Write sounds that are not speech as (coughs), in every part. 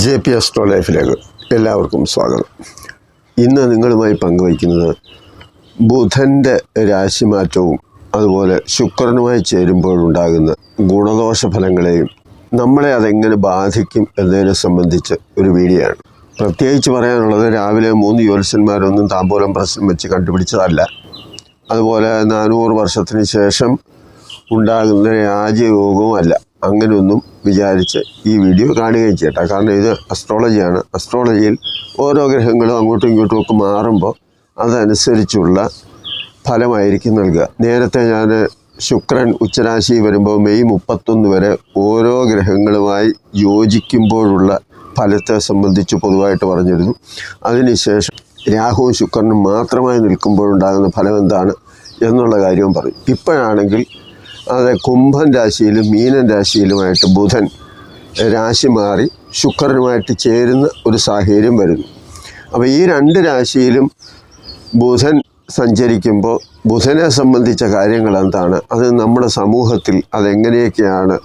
J P എസ്ട്രോ ലൈഫിലേക്ക് എല്ലാവർക്കും സ്വാഗതം. ഇന്ന് നിങ്ങളുമായി പങ്കുവയ്ക്കുന്നത് ബുധന്റെ രാശിമാറ്റവും അതുപോലെ ശുക്രനുമായി ചേരുമ്പോഴുണ്ടാകുന്ന ഗുണദോഷ ഫലങ്ങളെയും നമ്മളെ അതെങ്ങനെ ബാധിക്കും എന്നതിനെ സംബന്ധിച്ച് ഒരു വീഡിയോ ആണ് പ്രത്യേകിച്ച് പറയാനുള്ളത് രാവിലെ മൂന്ന് ജ്യോത്സ്യന്മാരൊന്നും താമ്പോലം പ്രശ്നം വെച്ച് കണ്ടുപിടിച്ചതല്ല. അതുപോലെ നാനൂറ് വർഷത്തിന് ശേഷം ഉണ്ടാകുന്ന രാജയോഗവും അല്ല അങ്ങനെയൊന്നും വിചാരിച്ച് ഈ വീഡിയോ കാണുകയും ചെയ്യട്ടെ. കാരണം ഇത് അസ്ട്രോളജിയാണ് അസ്ട്രോളജിയിൽ ഓരോ ഗ്രഹങ്ങളും അങ്ങോട്ടും ഇങ്ങോട്ടും ഒക്കെ മാറുമ്പോൾ അതനുസരിച്ചുള്ള ഫലമായിരിക്കും നൽകുക. നേരത്തെ ഞാൻ ശുക്രൻ ഉച്ചരാശി വരുമ്പോൾ മെയ് മുപ്പത്തൊന്ന് വരെ ഓരോ ഗ്രഹങ്ങളുമായി യോജിക്കുമ്പോഴുള്ള ഫലത്തെ സംബന്ധിച്ച് പൊതുവായിട്ട് പറഞ്ഞിരുന്നു. അതിനുശേഷം രാഹുവും ശുക്രനും മാത്രമായി നിൽക്കുമ്പോഴുണ്ടാകുന്ന ഫലം എന്താണ് എന്നുള്ള കാര്യവും പറയും ഇപ്പോഴാണെങ്കിൽ അത് കുംഭൻ രാശിയിലും മീനൻ രാശിയിലുമായിട്ട് ബുധൻ രാശി മാറി ശുക്രനുമായിട്ട് ചേരുന്ന ഒരു സാഹചര്യം വരുന്നു. അപ്പോൾ ഈ രണ്ട് രാശിയിലും ബുധൻ സഞ്ചരിക്കുമ്പോൾ ബുധനെ സംബന്ധിച്ച കാര്യങ്ങൾ എന്താണ്? അത് നമ്മുടെ സമൂഹത്തിൽ അതെങ്ങനെയൊക്കെയാണ്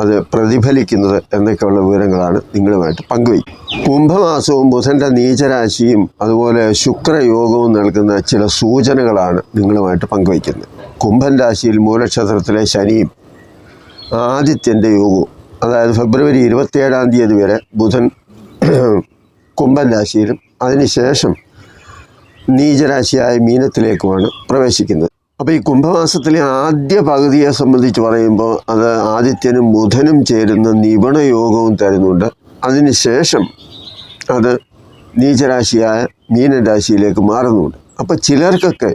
അത് പ്രതിഫലിക്കുന്നത് എന്നൊക്കെയുള്ള വിവരങ്ങളാണ് നിങ്ങളുമായിട്ട് പങ്കുവയ്ക്കും കുംഭമാസവും ബുധന്റെ നീചരാശിയും അതുപോലെ ശുക്രയോഗവും നൽകുന്ന ചില സൂചനകളാണ് നിങ്ങളുമായിട്ട് പങ്കുവയ്ക്കുന്നത്. കുംഭൻ രാശിയിൽ മൂലക്ഷേത്രത്തിലെ ശനിയും ആദിത്യന്റെ യോഗവും അതായത് ഫെബ്രുവരി ഇരുപത്തിയേഴാം തീയതി വരെ ബുധൻ (clears throat) കുംഭൻ രാശിയിലും അതിനുശേഷം നീചരാശിയായ മീനത്തിലേക്കുമാണ് പ്രവേശിക്കുന്നത്. അപ്പോൾ ഈ കുംഭമാസത്തിലെ ആദ്യ പകുതിയെ സംബന്ധിച്ച് പറയുമ്പോൾ അത് ആദിത്യനും ബുധനും ചേരുന്ന നിപുണയോഗവും തരുന്നുണ്ട്. അതിനുശേഷം അത് നീചരാശിയായ മീനരാശിയിലേക്ക് മാറുന്നുണ്ട്. അപ്പോൾ ചിലർക്കൊക്കെ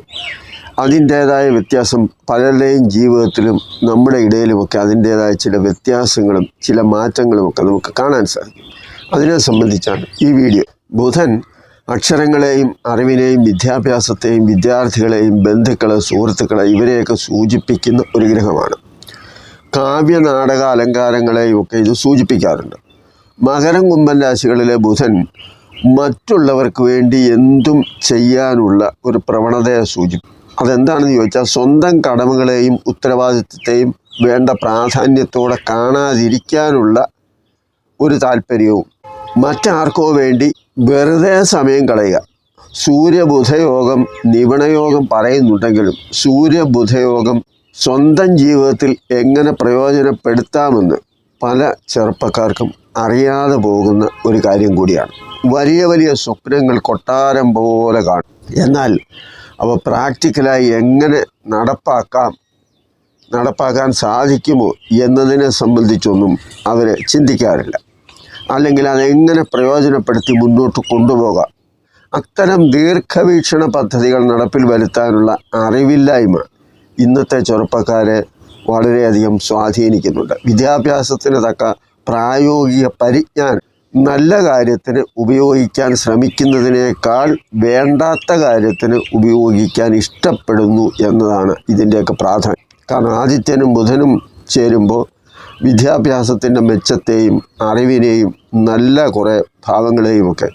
അതിന്റേതായ വ്യത്യാസം പലരുടെയും ജീവിതത്തിലും നമ്മുടെ ഇടയിലുമൊക്കെ അതിന്റേതായ ചില വ്യത്യാസങ്ങളും ചില മാറ്റങ്ങളുമൊക്കെ നമുക്ക് കാണാൻ സാധിക്കും. അതിനെ സംബന്ധിച്ചാണ് ഈ വീഡിയോ. ബുധൻ അക്ഷരങ്ങളെയും അറിവിനെയും വിദ്യാഭ്യാസത്തെയും വിദ്യാർത്ഥികളെയും ബന്ധുക്കളെ സുഹൃത്തുക്കളെ ഇവരെയൊക്കെ സൂചിപ്പിക്കുന്ന ഒരു ഗ്രഹമാണ്. കാവ്യ നാടക അലങ്കാരങ്ങളെയും ഒക്കെ ഇത് സൂചിപ്പിക്കാറുണ്ട്. മകരം കുംഭൻ രാശികളിലെ ബുധൻ മറ്റുള്ളവർക്ക് വേണ്ടി എന്തും ചെയ്യാനുള്ള ഒരു പ്രവണതയെ സൂചിപ്പിക്കും അതെന്താണെന്ന് ചോദിച്ചാൽ സ്വന്തം കടമകളെയും ഉത്തരവാദിത്വത്തെയും വേണ്ട പ്രാധാന്യത്തോടെ കാണാതിരിക്കാനുള്ള ഒരു താല്പര്യവും മറ്റാർക്കോ വേണ്ടി വെറുതെ സമയം കളയുക. സൂര്യബുധയോഗം നിപുണയോഗം പറയുന്നുണ്ടെങ്കിലും സൂര്യബുധയോഗം സ്വന്തം ജീവിതത്തിൽ എങ്ങനെ പ്രയോജനപ്പെടുത്താമെന്ന് പല ചെറുപ്പക്കാർക്കും അറിയാതെ പോകുന്ന ഒരു കാര്യം കൂടിയാണ്. വലിയ വലിയ സ്വപ്നങ്ങൾ കൊട്ടാരം പോലെ കാണും. എന്നാൽ അവ പ്രാക്ടിക്കലായി എങ്ങനെ നടപ്പാക്കാം നടപ്പാക്കാൻ സാധിക്കുമോ എന്നതിനെ സംബന്ധിച്ചൊന്നും അവർ ചിന്തിക്കാറില്ല. അല്ലെങ്കിൽ അതെങ്ങനെ പ്രയോജനപ്പെടുത്തി മുന്നോട്ട് കൊണ്ടുപോകാം. അത്തരം ദീർഘവീക്ഷണ പദ്ധതികൾ നടപ്പിൽ വരുത്താനുള്ള അറിവില്ലായ്മ ഇന്നത്തെ ചെറുപ്പക്കാരെ വളരെയധികം സ്വാധീനിക്കുന്നുണ്ട്. വിദ്യാഭ്യാസത്തിന് തക്ക പ്രായോഗിക പരിജ്ഞാനം നല്ല കാര്യത്തിന് ഉപയോഗിക്കാൻ ശ്രമിക്കുന്നതിനേക്കാൾ വേണ്ടാത്ത കാര്യത്തിന് ഉപയോഗിക്കാൻ ഇഷ്ടപ്പെടുന്നു എന്നതാണ് ഇതിന്റെയൊക്കെ പ്രാധാന്യം. കാരണം ആദിത്യനും ബുധനും ചേരുമ്പോൾ വിദ്യാഭ്യാസത്തിന്റെ മെച്ചത്തെയും അറിവിനെയും നല്ല കുറേ ഭാവങ്ങളെയും ഒക്കെ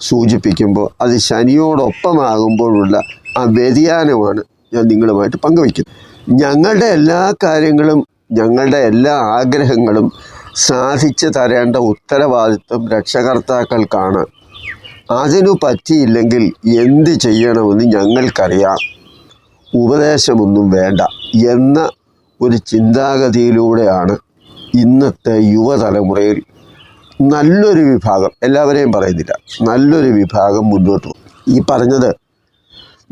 സൂചിപ്പിക്കുമ്പോൾ അത് ശനിയോടൊപ്പമാകുമ്പോഴുള്ള ആ വ്യതിയാനമാണ് ഞാൻ നിങ്ങളുമായിട്ട് പങ്കുവയ്ക്കുന്നത്. ഞങ്ങളുടെ എല്ലാ കാര്യങ്ങളും ഞങ്ങളുടെ എല്ലാ ആഗ്രഹങ്ങളും സാധിച്ചു തരേണ്ട ഉത്തരവാദിത്വം രക്ഷകർത്താക്കൾക്കാണ്. അതിനു പറ്റിയില്ലെങ്കിൽ എന്ത് ചെയ്യണമെന്ന് ഞങ്ങൾക്കറിയാം. ഉപദേശമൊന്നും വേണ്ട എന്ന ഒരു ചിന്താഗതിയിലൂടെയാണ് ഇന്നത്തെ യുവതലമുറയിൽ നല്ലൊരു വിഭാഗം എല്ലാവരെയും പറയുന്നില്ല നല്ലൊരു വിഭാഗം മുന്നോട്ട് പോകും ഈ പറഞ്ഞത്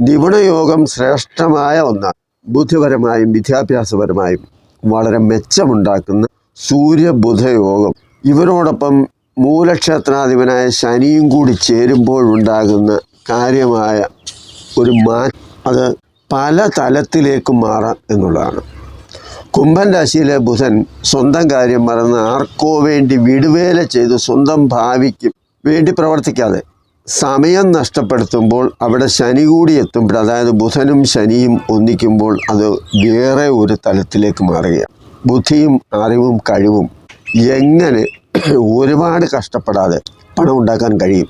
നിപുണയോഗം ശ്രേഷ്ഠമായ ഒന്നാണ്. ബുദ്ധിപരമായും വിദ്യാഭ്യാസപരമായും വളരെ മെച്ചമുണ്ടാക്കുന്ന സൂര്യബുധയോഗം ഇവരോടൊപ്പം മൂലക്ഷേത്രാധിപനായ ശനിയും കൂടി ചേരുമ്പോഴുണ്ടാകുന്ന കാര്യമായ ഒരു മാ അത് പല തലത്തിലേക്ക് മാറാം എന്നുള്ളതാണ്. കുംഭൻ രാശിയിലെ ബുധൻ സ്വന്തം കാര്യം മറന്ന് ആർക്കോ വേണ്ടി വിടുവേല ചെയ്ത് സ്വന്തം ഭാവിക്ക് വേണ്ടി പ്രവർത്തിക്കാതെ സമയം നഷ്ടപ്പെടുത്തുമ്പോൾ അവിടെ ശനി കൂടി എത്തുമ്പോൾ അതായത് ബുധനും ശനിയും ഒന്നിക്കുമ്പോൾ അത് വേറെ ഒരു തലത്തിലേക്ക് മാറുകയാണ്. ബുദ്ധിയും അറിവും കഴിവും എങ്ങനെ (clears throat) ഒരുപാട് കഷ്ടപ്പെടാതെ പണം ഉണ്ടാക്കാൻ കഴിയും?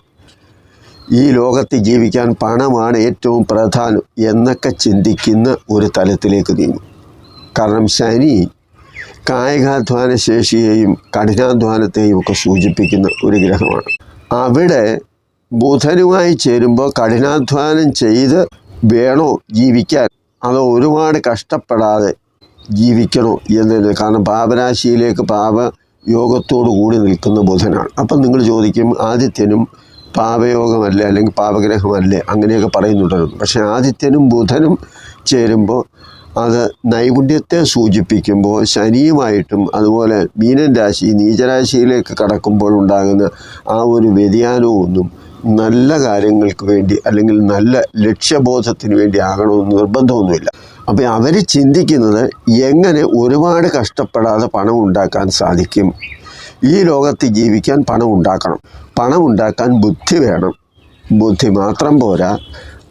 ഈ ലോകത്ത് ജീവിക്കാൻ പണമാണ് ഏറ്റവും പ്രധാനം എന്നൊക്കെ ചിന്തിക്കുന്ന ഒരു തലത്തിലേക്ക് നീങ്ങും. കാരണം ശനി കായികാധ്വാന ശേഷിയെയും കഠിനാധ്വാനത്തെയും ഒക്കെ സൂചിപ്പിക്കുന്ന ഒരു ഗ്രഹമാണ്. അവിടെ ബുധനുമായി ചേരുമ്പോൾ കഠിനാധ്വാനം ചെയ്ത് വേണോ ജീവിക്കാൻ? അതോ ഒരുപാട് കഷ്ടപ്പെടാതെ ജീവിക്കണോ എന്നതിന് കാരണം പാപരാശിയിലേക്ക് പാപ യോഗത്തോടു കൂടി നിൽക്കുന്ന ബുധനാണ്. അപ്പം നിങ്ങൾ ചോദിക്കും ആദിത്യനും പാപയോഗമല്ലേ അല്ലെങ്കിൽ പാപഗ്രഹമല്ലേ? അങ്ങനെയൊക്കെ പറയുന്നുണ്ടല്ലോ. പക്ഷേ ആദിത്യനും ബുധനും ചേരുമ്പോൾ അത് നൈപുണ്യത്തെ സൂചിപ്പിക്കുമ്പോൾ ശനിയുമായിട്ടും അതുപോലെ മീനൻ രാശി നീചരാശിയിലേക്ക് കടക്കുമ്പോൾ ഉണ്ടാകുന്ന ആ ഒരു വ്യതിയാനവും നല്ല കാര്യങ്ങൾക്ക് വേണ്ടി അല്ലെങ്കിൽ നല്ല ലക്ഷ്യബോധത്തിന് വേണ്ടി ആകണമെന്ന് നിർബന്ധമൊന്നുമില്ല. അപ്പോൾ അവർ ചിന്തിക്കുന്നത് എങ്ങനെ ഒരുപാട് കഷ്ടപ്പെടാതെ പണം ഉണ്ടാക്കാൻ സാധിക്കും. ഈ ലോകത്ത് ജീവിക്കാൻ പണം ഉണ്ടാക്കണം. പണം ഉണ്ടാക്കാൻ ബുദ്ധി വേണം. ബുദ്ധി മാത്രം പോരാ.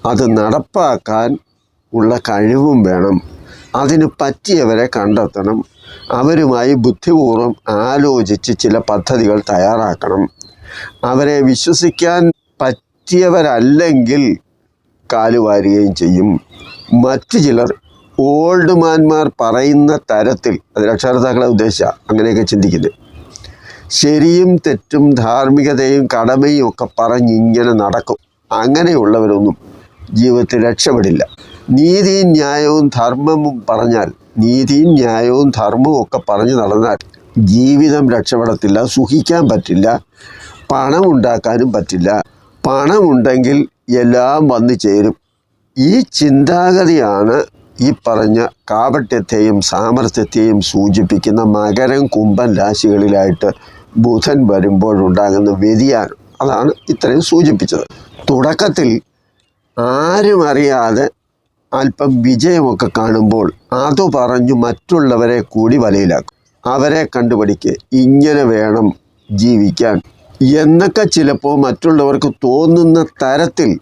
അത് നടപ്പാക്കാൻ ഉള്ള കഴിവും വേണം. അതിന് പറ്റിയവരെ കണ്ടെത്തണം. അവരുമായി ബുദ്ധിപൂർവം ആലോചിച്ച് ചില പദ്ധതികൾ തയ്യാറാക്കണം. അവരെ വിശ്വസിക്കാൻ പറ്റിയവരല്ലെങ്കിൽ കാലുവാരുകയും ചെയ്യും. മറ്റു ചിലർ ഓൾഡ് മാൻമാർ പറയുന്ന തരത്തിൽ അത് രക്ഷകർത്താക്കളെ ഉദ്ദേശിച്ച അങ്ങനെയൊക്കെ ചിന്തിക്കുന്നത്. ശരിയും തെറ്റും ധാർമ്മികതയും കടമയും ഒക്കെ പറഞ്ഞിങ്ങനെ നടക്കും. അങ്ങനെയുള്ളവരൊന്നും ജീവിതത്തിൽ രക്ഷപ്പെടില്ല. നീതിയും ന്യായവും ധർമ്മവും പറഞ്ഞാൽ നീതിയും ന്യായവും ധർമ്മവും ഒക്കെ പറഞ്ഞു നടന്നാൽ ജീവിതം രക്ഷപ്പെടത്തില്ല സുഖിക്കാൻ പറ്റില്ല പണം ഉണ്ടാക്കാനും പറ്റില്ല. പണമുണ്ടെങ്കിൽ എല്ലാം വന്നു ചേരും. ഈ ചിന്താഗതിയാണ് ഈ പറഞ്ഞ കാപട്യത്തെയും സാമർത്ഥ്യത്തെയും സൂചിപ്പിക്കുന്ന മകരം കുംഭൻ രാശികളിലായിട്ട് ബുധൻ വരുമ്പോഴുണ്ടാകുന്ന വ്യതിയാനം. അതാണ് ഇത്രയും സൂചിപ്പിച്ചത്. തുടക്കത്തിൽ ആരും അറിയാതെ അല്പം വിജയമൊക്കെ കാണുമ്പോൾ അത് പറഞ്ഞു മറ്റുള്ളവരെ കൂടി വലയിലാക്കും. അവരെ കണ്ടുപിടിക്കുക ഇങ്ങനെ വേണം ജീവിക്കാൻ. എന്നൊക്കെ ചിലപ്പോൾ മറ്റുള്ളവർക്ക് തോന്നുന്ന തരത്തിൽ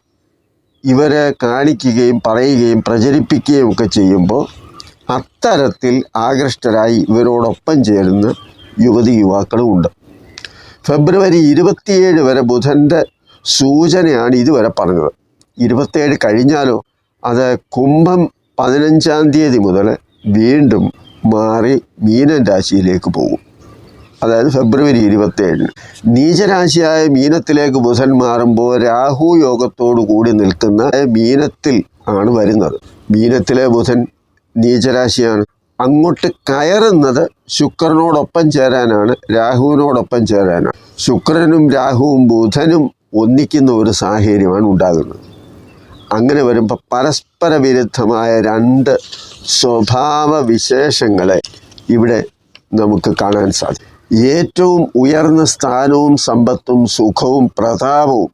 ഇവരെ കാണിക്കുകയും പറയുകയും പ്രചരിപ്പിക്കുകയും ഒക്കെ ചെയ്യുമ്പോൾ അത്തരത്തിൽ ആകൃഷ്ടരായി ഇവരോടൊപ്പം ചേരുന്ന യുവതി യുവാക്കളും ഉണ്ട്. ഫെബ്രുവരി ഇരുപത്തിയേഴ് വരെ ബുധന്റെ സൂചനയാണ് ഇതുവരെ പറഞ്ഞത്. ഇരുപത്തേഴ് കഴിഞ്ഞാലോ? അത് കുംഭം പതിനഞ്ചാം തീയതി മുതൽ വീണ്ടും മാറി മീന രാശിയിലേക്ക് പോകും. അതായത് ഫെബ്രുവരി ഇരുപത്തേഴിന് നീചരാശിയായ മീനത്തിലേക്ക് ബുധൻ മാറുമ്പോൾ രാഹു യോഗത്തോടു കൂടി നിൽക്കുന്ന മീനത്തിൽ ആണ് വരുന്നത്. മീനത്തിലെ ബുധൻ നീചരാശിയാണ്. അങ്ങോട്ട് കയറുന്നത് ശുക്രനോടൊപ്പം ചേരാനാണ് രാഹുവിനോടൊപ്പം ചേരാനാണ്. ശുക്രനും രാഹുവും ബുധനും ഒന്നിക്കുന്ന ഒരു സാഹചര്യമാണ് ഉണ്ടാകുന്നത്. അങ്ങനെ വരുമ്പോൾ പരസ്പര വിരുദ്ധമായ രണ്ട് സ്വഭാവ വിശേഷങ്ങളെ ഇവിടെ നമുക്ക് കാണാൻ സാധിക്കും. ഏറ്റവും ഉയർന്ന സ്ഥാനവും സമ്പത്തും സുഖവും പ്രതാപവും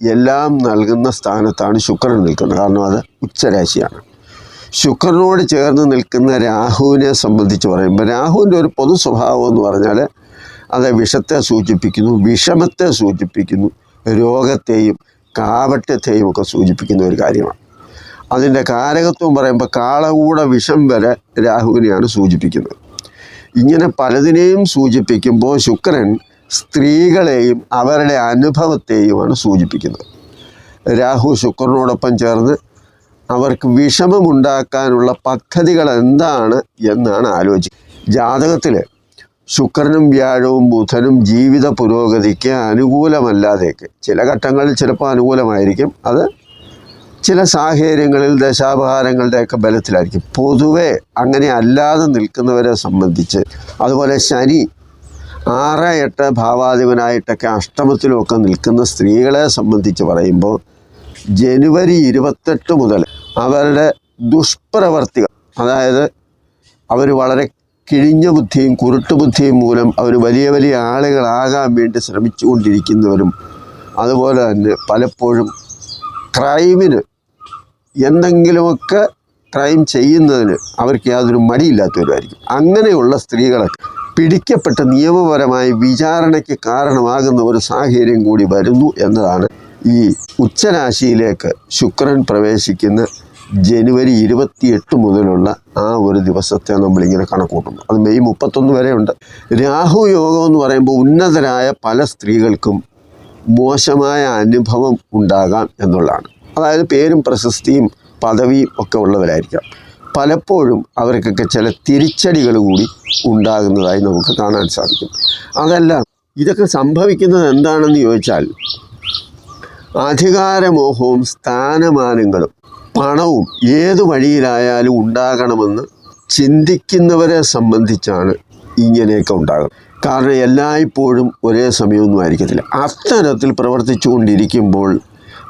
എല്ലാം നൽകുന്ന സ്ഥാനത്താണ് ശുക്രൻ നിൽക്കുന്നത്. കാരണം അത് ഉച്ചരാശിയാണ്. ശുക്രനോട് ചേർന്ന് നിൽക്കുന്ന രാഹുവിനെ സംബന്ധിച്ച് പറയുമ്പോൾ രാഹുവിന്റെ ഒരു പൊതു സ്വഭാവം എന്ന് പറഞ്ഞാൽ അത് വിഷത്തെ സൂചിപ്പിക്കുന്നു വിഷമത്തെ സൂചിപ്പിക്കുന്നു രോഗത്തെയും കാപട്യത്തെയും സൂചിപ്പിക്കുന്ന ഒരു കാര്യമാണ്. അതിന്റെ കാരകത്വം പറയുമ്പോൾ കാളകൂട വിഷം വരെ രാഹുവിനെയാണ് സൂചിപ്പിക്കുന്നത്. ഇങ്ങനെ പലതിനെയും സൂചിപ്പിക്കുമ്പോൾ ശുക്രൻ സ്ത്രീകളെയും അവരുടെ അനുഭവത്തെയുമാണ് സൂചിപ്പിക്കുന്നത്. രാഹു ശുക്രനോടൊപ്പം ചേർന്ന് അവർക്ക് വിഷമമുണ്ടാക്കാനുള്ള പദ്ധതികൾ എന്താണ് എന്നാണ് ആലോചിക്കുന്നത് ജാതകത്തിൽ ശുക്രനും വ്യാഴവും ബുധനും ജീവിത പുരോഗതിക്ക് അനുകൂലമല്ലാതെയൊക്കെ. ചില ഘട്ടങ്ങളിൽ ചിലപ്പോൾ അനുകൂലമായിരിക്കും. അത് ചില സാഹചര്യങ്ങളിൽ ദശാപഹാരങ്ങളുടെയൊക്കെ ബലത്തിലായിരിക്കും. പൊതുവെ അങ്ങനെ അല്ലാതെ നിൽക്കുന്നവരെ സംബന്ധിച്ച് അതുപോലെ ശനി ആറ് എട്ട് ഭാവാധിപനായിട്ടൊക്കെ അഷ്ടമത്തിലുമൊക്കെ നിൽക്കുന്ന സ്ത്രീകളെ സംബന്ധിച്ച് പറയുമ്പോൾ ജനുവരി ഇരുപത്തെട്ട് മുതൽ അവരുടെ ദുഷ്പ്രവർത്തികൾ അതായത് അവർ വളരെ കിഴിഞ്ഞ ബുദ്ധിയും കുരുട്ടുബുദ്ധിയും മൂലം അവർ വലിയ വലിയ ആളുകളാകാൻ വേണ്ടി ശ്രമിച്ചുകൊണ്ടിരിക്കുന്നവരും അതുപോലെ തന്നെ പലപ്പോഴും ക്രൈമിന് എന്തെങ്കിലുമൊക്കെ ക്രൈം ചെയ്യുന്നതിന് അവർക്ക് യാതൊരു മടിയില്ലാത്തവരുമായിരിക്കും അങ്ങനെയുള്ള സ്ത്രീകളൊക്കെ പിടിക്കപ്പെട്ട് നിയമപരമായി വിചാരണയ്ക്ക് കാരണമാകുന്ന ഒരു സാഹചര്യം കൂടി വരുന്നു എന്നതാണ് ഈ ഉച്ചരാശിയിലേക്ക് ശുക്രൻ പ്രവേശിക്കുന്ന ജനുവരി ഇരുപത്തിയെട്ട് മുതലുള്ള ആ ഒരു ദിവസത്തെ നമ്മളിങ്ങനെ കണക്കൂട്ടുന്നു. അത് മെയ് മുപ്പത്തൊന്ന് വരെയുണ്ട്. രാഹു യോഗം എന്ന് പറയുമ്പോൾ ഉന്നതരായ പല സ്ത്രീകൾക്കും മോശമായ അനുഭവം ഉണ്ടാകാം എന്നുള്ളതാണ്. അതായത് പേരും പ്രശസ്തിയും പദവിയും ഒക്കെ ഉള്ളവരായിരിക്കാം. പലപ്പോഴും അവർക്കൊക്കെ ചില തിരിച്ചടികൾ കൂടി ഉണ്ടാകുന്നതായി നമുക്ക് കാണാൻ സാധിക്കും. അതല്ല ഇതൊക്കെ സംഭവിക്കുന്നത് എന്താണെന്ന് ചോദിച്ചാൽ അധികാരമോഹവും സ്ഥാനമാനങ്ങളും പണവും ഏത് വഴിയിലായാലും ഉണ്ടാകണമെന്ന് ചിന്തിക്കുന്നവരെ സംബന്ധിച്ചാണ് ഇങ്ങനെയൊക്കെ ഉണ്ടാകുന്നത്. കാരണം എല്ലായ്പ്പോഴും ഒരേ സമയമൊന്നും ആയിരിക്കത്തില്ല. അത്തരത്തിൽ പ്രവർത്തിച്ചു കൊണ്ടിരിക്കുമ്പോൾ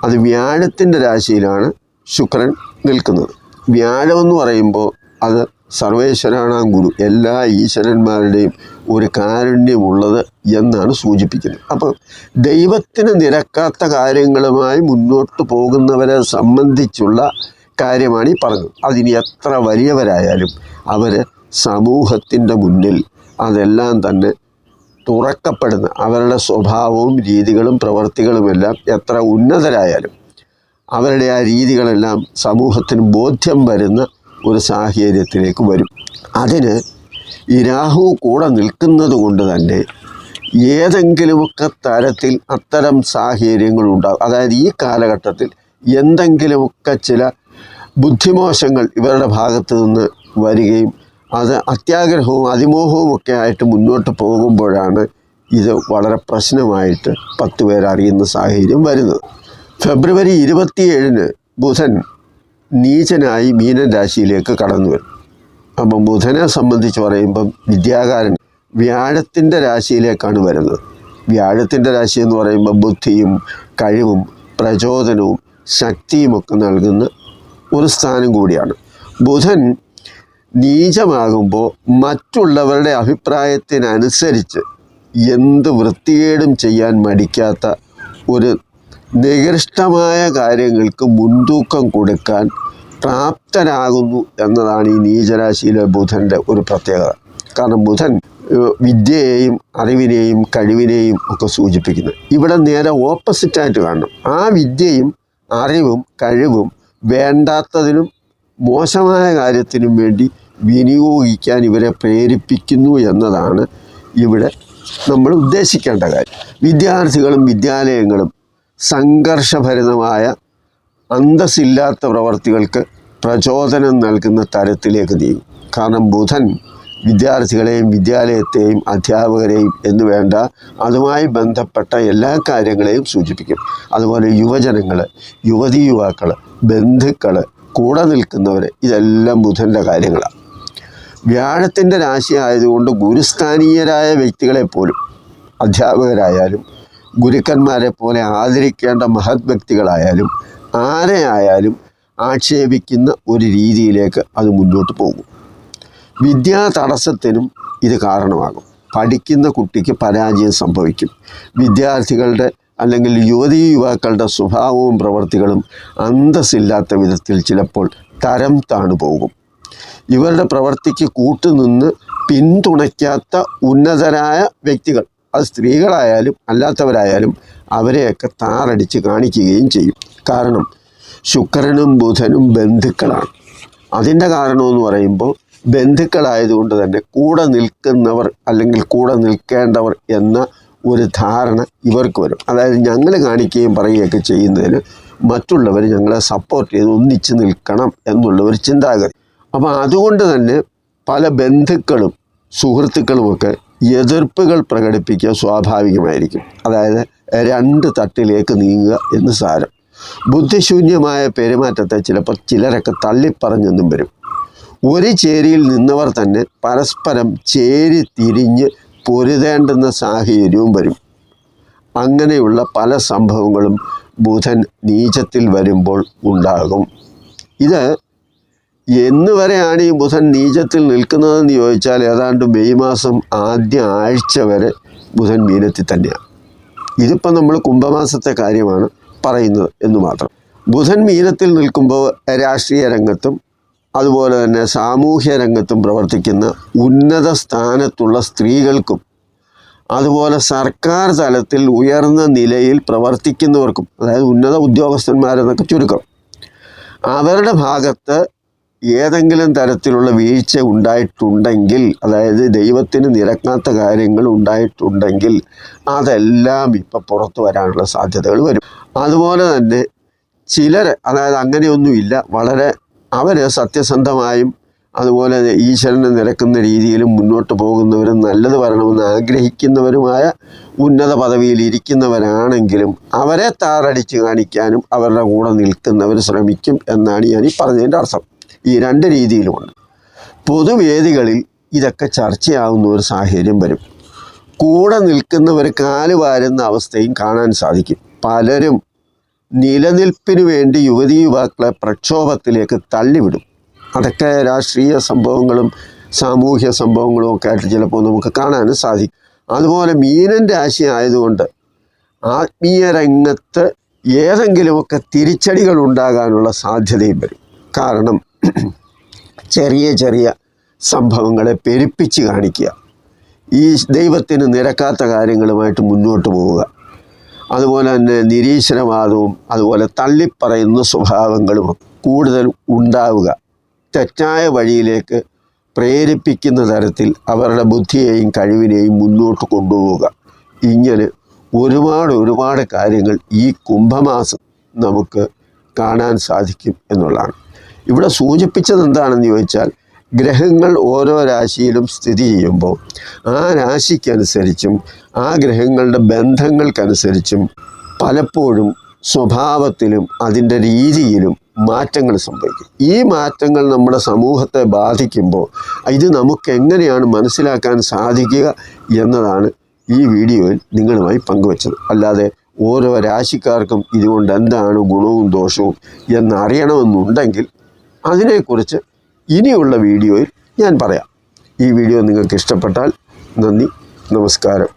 അത് വ്യാഴത്തിന്റെ രാശിയിലാണ് ശുക്രൻ നിൽക്കുന്നത്. വ്യാഴം എന്ന് പറയുമ്പോൾ അത് സർവേശ്വരാണാം ഗുരു. എല്ലാ ഈശ്വരന്മാരുടെയും ഒരു കാരുണ്യമുള്ളത് എന്നാണ് സൂചിപ്പിക്കുന്നത്. അപ്പോൾ ദൈവത്തിന് നിരക്കാത്ത കാര്യങ്ങളുമായി മുന്നോട്ട് പോകുന്നവരെ സംബന്ധിച്ചുള്ള കാര്യമാണ് ഈ പറഞ്ഞത്. അതിന് എത്ര വലിയവരായാലും അവർ സമൂഹത്തിന്റെ മുന്നിൽ അതെല്ലാം തന്നെ തുറക്കപ്പെടുന്ന അവരുടെ സ്വഭാവവും രീതികളും പ്രവർത്തികളുമെല്ലാം എത്ര ഉന്നതരായാലും അവരുടെ ആ രീതികളെല്ലാം സമൂഹത്തിന് ബോധ്യം വരുന്ന ഒരു സാഹചര്യത്തിലേക്ക് വരും. അതിന് ഈ രാഹു കൂടെ നിൽക്കുന്നത് കൊണ്ട് തന്നെ ഏതെങ്കിലുമൊക്കെ തരത്തിൽ അത്തരം സാഹചര്യങ്ങൾ ഉണ്ടാകും. അതായത് ഈ കാലഘട്ടത്തിൽ എന്തെങ്കിലുമൊക്കെ ചില ബുദ്ധിമോശങ്ങൾ ഇവരുടെ ഭാഗത്ത് നിന്ന് വരികയും അത് അത്യാഗ്രഹവും അതിമോഹവും ഒക്കെ ആയിട്ട് മുന്നോട്ട് പോകുമ്പോഴാണ് ഇത് വളരെ പ്രശ്നമായിട്ട് പത്ത് പേരറിയുന്ന സാഹചര്യം വരുന്നത്. ഫെബ്രുവരി ഇരുപത്തിയേഴിന് ബുധൻ നീചനായി മീനൻ രാശിയിലേക്ക് കടന്നു വരും. അപ്പം ബുധനെ സംബന്ധിച്ച് പറയുമ്പം വിദ്യാകാരൻ വ്യാഴത്തിന്റെ രാശിയിലേക്കാണ് വരുന്നത്. വ്യാഴത്തിന്റെ രാശി എന്ന് പറയുമ്പോൾ ബുദ്ധിയും കഴിവും പ്രചോദനവും ശക്തിയുമൊക്കെ നൽകുന്ന ഒരു സ്ഥാനം കൂടിയാണ്. ബുധൻ നീചമാകുമ്പോൾ മറ്റുള്ളവരുടെ അഭിപ്രായത്തിനനുസരിച്ച് എന്ത് വൃത്തികേടും ചെയ്യാൻ മടിക്കാത്ത ഒരു നികൃഷ്ടമായ കാര്യങ്ങൾക്ക് മുൻതൂക്കം കൊടുക്കാൻ പ്രാപ്തരാകുന്നു എന്നതാണ് ഈ നീചരാശിയിലെ ബുധന്റെ ഒരു പ്രത്യേകത. കാരണം ബുധൻ വിദ്യയെയും അറിവിനെയും കഴിവിനെയും ഒക്കെ സൂചിപ്പിക്കുന്നു ഇവിടെ നേരെ ഓപ്പോസിറ്റായിട്ട് കാണണം. ആ വിദ്യയും അറിവും കഴിവും വേണ്ടാത്തതിനും മോശമായ കാര്യത്തിനും വേണ്ടി വിനിയോഗിക്കാൻ ഇവരെ പ്രേരിപ്പിക്കുന്നു എന്നതാണ് ഇവിടെ നമ്മൾ ഉദ്ദേശിക്കേണ്ട കാര്യം. വിദ്യാർത്ഥികളും വിദ്യാലയങ്ങളും സംഘർഷഭരിതമായ അന്തസ്സില്ലാത്ത പ്രവർത്തികൾക്ക് പ്രചോദനം നൽകുന്ന തരത്തിലേക്ക് നീങ്ങും. കാരണം ബുധൻ വിദ്യാർത്ഥികളെയും വിദ്യാലയത്തെയും അധ്യാപകരെയും എന്ന് വേണ്ട അതുമായി ബന്ധപ്പെട്ട എല്ലാ കാര്യങ്ങളെയും സൂചിപ്പിക്കും. അതുപോലെ യുവജനങ്ങൾ യുവതി യുവാക്കൾ ബന്ധുക്കൾ കൂടെ നിൽക്കുന്നവർ ഇതെല്ലാം ബുധന്റെ കാര്യങ്ങളാണ്. വ്യാഴത്തിന്റെ രാശി ആയതുകൊണ്ട് ഗുരുസ്ഥാനീയരായ വ്യക്തികളെപ്പോലും അധ്യാപകരായാലും ഗുരുക്കന്മാരെ പോലെ ആദരിക്കേണ്ട മഹത് വ്യക്തികളായാലും ആരെ ആയാലും ആക്ഷേപിക്കുന്ന ഒരു രീതിയിലേക്ക് അത് മുന്നോട്ട് പോകും. വിദ്യാ തടസ്സത്തിനും ഇത് കാരണമാകും. പഠിക്കുന്ന കുട്ടിക്ക് പരാജയം സംഭവിക്കും. വിദ്യാർത്ഥികളുടെ അല്ലെങ്കിൽ യുവതി യുവാക്കളുടെ സ്വഭാവവും പ്രവർത്തികളും അന്തസ്സില്ലാത്ത വിധത്തിൽ ചിലപ്പോൾ തരം താണു പോകും. ഇവരുടെ പ്രവർത്തിക്ക് കൂട്ടുനിന്ന് പിന്തുണയ്ക്കാത്ത ഉന്നതരായ വ്യക്തികൾ അത് സ്ത്രീകളായാലും അല്ലാത്തവരായാലും അവരെയൊക്കെ താറടിച്ച് കാണിക്കുകയും ചെയ്യും. കാരണം ശുക്രനും ബുധനും ബന്ധുക്കളാണ്. അതിന്റെ കാരണമെന്ന് പറയുമ്പോൾ ബന്ധുക്കളായതുകൊണ്ട് തന്നെ കൂടെ നിൽക്കുന്നവർ അല്ലെങ്കിൽ കൂടെ നിൽക്കേണ്ടവർ എന്ന ഒരു ധാരണ ഇവർക്ക് വരും. അതായത് ഞങ്ങൾ കാണിക്കുകയും പറയുകയൊക്കെ ചെയ്യുന്നതിന് മറ്റുള്ളവർ ഞങ്ങളെ സപ്പോർട്ട് ചെയ്ത് ഒന്നിച്ച് നിൽക്കണം എന്നുള്ള ഒരു ചിന്താഗതി. അപ്പോൾ അതുകൊണ്ട് തന്നെ പല ബന്ധുക്കളും സുഹൃത്തുക്കളുമൊക്കെ എതിർപ്പുകൾ പ്രകടിപ്പിക്കുക സ്വാഭാവികമായിരിക്കും. അതായത് രണ്ട് തട്ടിലേക്ക് നീങ്ങുക എന്ന് സാരം. ബുദ്ധിശൂന്യമായ പെരുമാറ്റത്തെ ചിലപ്പോൾ ചിലരൊക്കെ തള്ളിപ്പറഞ്ഞെന്നും വരും. ഒരു ചേരിയിൽ നിന്നവർ തന്നെ പരസ്പരം ചേരി തിരിഞ്ഞ് പൊരുതേണ്ടുന്ന സാഹചര്യവും വരും. അങ്ങനെയുള്ള പല സംഭവങ്ങളും ബുധൻ നീചത്തിൽ വരുമ്പോൾ ഉണ്ടാകും. ഇത് എന്ന് വരെയാണ് ഈ ബുധൻ നീചത്തിൽ നിൽക്കുന്നതെന്ന് ചോദിച്ചാൽ ഏതാണ്ട് മെയ് മാസം ആദ്യ ആഴ്ച വരെ ബുധൻ മീനത്തിൽ തന്നെയാണ്. ഇതിപ്പോൾ നമ്മൾ കുംഭമാസത്തെ കാര്യമാണ്. പറയുന്നത് എന്ന് മാത്രം. ബുധൻ മീനത്തിൽ നിൽക്കുമ്പോൾ രാഷ്ട്രീയ രംഗത്തും അതുപോലെ തന്നെ സാമൂഹ്യ രംഗത്തും പ്രവർത്തിക്കുന്ന ഉന്നത സ്ഥാനത്തുള്ള സ്ത്രീകൾക്കും അതുപോലെ സർക്കാർ തലത്തിൽ ഉയർന്ന നിലയിൽ പ്രവർത്തിക്കുന്നവർക്കും അതായത് ഉന്നത ഉദ്യോഗസ്ഥന്മാരെന്നൊക്കെ ചുരുക്കം അവരുടെ ഭാഗത്ത് ഏതെങ്കിലും തരത്തിലുള്ള വീഴ്ച ഉണ്ടായിട്ടുണ്ടെങ്കിൽ അതായത് ദൈവത്തിന് നിരക്കാത്ത കാര്യങ്ങൾ ഉണ്ടായിട്ടുണ്ടെങ്കിൽ അതെല്ലാം ഇപ്പം പുറത്തു വരാനുള്ള സാധ്യതകൾ വരും. അതുപോലെ തന്നെ ചിലർ അതായത് അങ്ങനെയൊന്നുമില്ല വളരെ അവർ സത്യസന്ധമായും അതുപോലെ ഈശ്വരനെ നിരക്കുന്ന രീതിയിലും മുന്നോട്ട് പോകുന്നവരും നല്ലത് വരണമെന്ന് ആഗ്രഹിക്കുന്നവരുമായ ഉന്നത പദവിയിൽ ഇരിക്കുന്നവരാണെങ്കിലും അവരെ താറടിച്ച് കാണിക്കാനും അവരുടെ കൂടെ നിൽക്കുന്നവർ ശ്രമിക്കും എന്നാണ് ഞാൻ ഈ പറഞ്ഞതിന്റെ അർത്ഥം. ഈ രണ്ട് രീതിയിലുമുണ്ട്. പൊതുവേദികളിൽ ഇതൊക്കെ ചർച്ചയാവുന്ന ഒരു സാഹചര്യം വരും. കൂടെ നിൽക്കുന്നവർ കാൽ വാരുന്ന അവസ്ഥയും കാണാൻ സാധിക്കും. പലരും നിലനിൽപ്പിന് വേണ്ടി യുവതി യുവാക്കളെ പ്രക്ഷോഭത്തിലേക്ക് തള്ളിവിടും. അതൊക്കെ രാഷ്ട്രീയ സംഭവങ്ങളും സാമൂഹ്യ സംഭവങ്ങളും ഒക്കെ ആയിട്ട് ചിലപ്പോൾ നമുക്ക് കാണാനും സാധിക്കും. അതുപോലെ മീനൻ രാശി ആയതുകൊണ്ട് ആത്മീയ രംഗത്ത് ഏതെങ്കിലുമൊക്കെ തിരിച്ചടികൾ ഉണ്ടാകാനുള്ള സാധ്യതയും വരും. കാരണം (coughs) ചെറിയ ചെറിയ സംഭവങ്ങളെ പെരുപ്പിച്ച് കാണിക്കുക. ഈ ദൈവത്തിന് നിരക്കാത്ത കാര്യങ്ങളുമായിട്ട് മുന്നോട്ട് പോവുക. അതുപോലെ തന്നെ നിരീശ്വരവാദവും അതുപോലെ തള്ളിപ്പറയുന്ന സ്വഭാവങ്ങളും കൂടുതൽ ഉണ്ടാവുക. തെറ്റായ വഴിയിലേക്ക് പ്രേരിപ്പിക്കുന്ന തരത്തിൽ അവരുടെ ബുദ്ധിയെയും കഴിവിനെയും മുന്നോട്ട് കൊണ്ടുപോവുക. ഇങ്ങനെ ഒരുപാട് ഒരുപാട് കാര്യങ്ങൾ ഈ കുംഭമാസം നമുക്ക് കാണാൻ സാധിക്കും എന്നുള്ളതാണ്. ഇവിടെ സൂചിപ്പിച്ചത് എന്താണെന്ന് ചോദിച്ചാൽ ഗ്രഹങ്ങൾ ഓരോ രാശിയിലും സ്ഥിതി ചെയ്യുമ്പോൾ ആ രാശിക്കനുസരിച്ചും ആ ഗ്രഹങ്ങളുടെ ബന്ധങ്ങൾക്കനുസരിച്ചും പലപ്പോഴും സ്വഭാവത്തിലും അതിന്റെ രീതിയിലും മാറ്റങ്ങൾ സംഭവിക്കും. ഈ മാറ്റങ്ങൾ നമ്മുടെ സമൂഹത്തെ ബാധിക്കുമ്പോൾ ഇത് നമുക്ക് എങ്ങനെയാണ് മനസ്സിലാക്കാൻ സാധിക്കുക എന്നതാണ് ഈ വീഡിയോയിൽ നിങ്ങളുമായി പങ്കുവച്ചത്. അല്ലാതെ ഓരോ രാശിക്കാർക്കും ഇതുകൊണ്ട് എന്താണ് ഗുണവും ദോഷവും എന്നറിയണമെന്നുണ്ടെങ്കിൽ അതിനെക്കുറിച്ച് ഇനിയുള്ള വീഡിയോയിൽ ഞാൻ പറയാം. ഈ വീഡിയോ നിങ്ങൾക്ക് ഇഷ്ടപ്പെട്ടാൽ നന്ദി നമസ്കാരം.